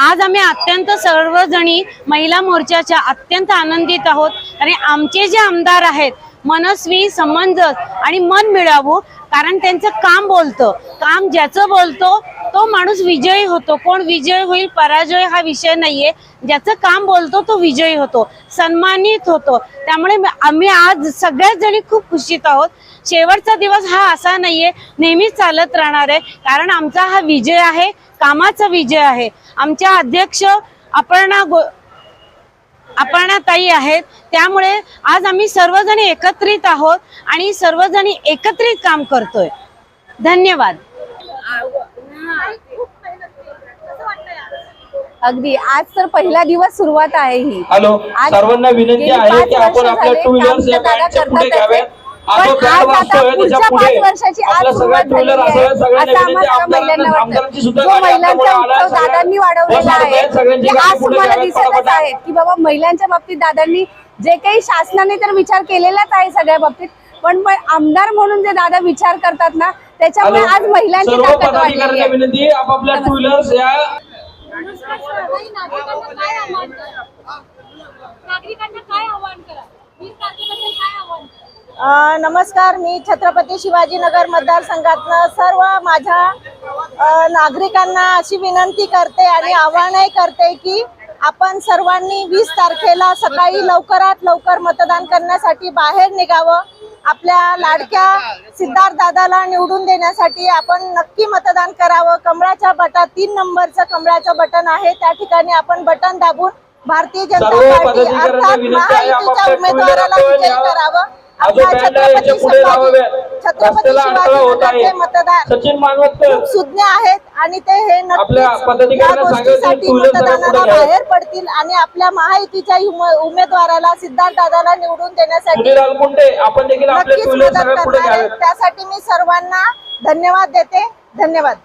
आज आम्ही अत्यंत सर्वजणी महिला मोर्चाच्या अत्यंत आनंदित आहोत. आणि आमचे जे आमदार आहेत मनस्वी समंजस आणि मन मिळावू कारण त्यांचं काम बोलतं. काम ज्याचं बोलतो तो माणूस विजयी होतो. कोण विजय होईल पराजय हा विषय नाहीये. ज्याचं काम बोलतो तो विजयी होतो सन्मानित होतो. त्यामुळे आम्ही आज सगळ्याच जणी खूप खुशीत आहोत. शेवटचा दिवस हा असा नाहीये नेहमीच चालत राहणार आहे कारण आमचा हा विजय आहे. कामाचा विजय आहे. आमच्या अध्यक्ष अपर्णा गो अपर्णा ताई आहेत. त्यामुळे आज आम्ही सर्वजणी एकत्रित आहोत आणि सर्वजणी एकत्रित काम करतोय. धन्यवाद. अगदी. आज तर पहिला दिवस सुरुवात आहे ही. हॅलो. आज सर्वांना विनंती गेली आहे पाच की आपण वर्ष आपल्या झाले टू व्हीलर्स काम या तर दादा बँडच्या पुढे. घ्याव्यात आज पण आज आता पुढच्या पुढे पाच वर्षाची आज सुरुवात झालेली आहे. सगळ्यांना असं आम्हाला महिलांना आमदारांची वाटतं. सुद्धा जो महिलांचा उत्सव आहे. दादांनी वाढवलेला आहे ते आज तुम्हाला दिसतच. आहेत की बाबा महिलांच्या बाबतीत दादांनी जे काही शासनाने तर विचार केलेलाच आहे सगळ्या बाबतीत पण आमदार म्हणून जे दादा विचार करतात ना त्याच्यामुळे आज महिलांची ताकद वाढलेली आहे विनंती आहे, आपापल्या टू व्हीलर्स या नागरिकांना काय आवाहन करा नमस्कार मी छत्रपती शिवाजीनगर मतदारसंघातनं सर्व माझ्या नागरिकांना अशी विनंती करते आणि आवाहनही करते की आपण सर्वांनी वीस तारखेला सकाळी लवकरात लवकर मतदान करण्यासाठी बाहेर निघावं. आपल्या लाडक्या सिद्धार्थ दादाला निवडून देण्यासाठी आपण नक्की मतदान करावं. कमळाच्या बटा तीन नंबरचं कमळाचं बटन आहे. त्या ठिकाणी आपण बटन दाबून भारतीय जनता पार्टी अर्थात महायुतीच्या उमेदवाराला विजयी करावं. सचिन मानवतकर. सुज्ञ आहेत आणि ते हे गोष्टीसाठी मतदानाला. बाहेर पडतील आणि आपल्या महायुतीच्या उमे- उमेदवाराला सिद्धार्थ दादाला निवडून देण्यासाठी नक्कीच मदत करणार त्यासाठी मी सर्वांना धन्यवाद देते. धन्यवाद.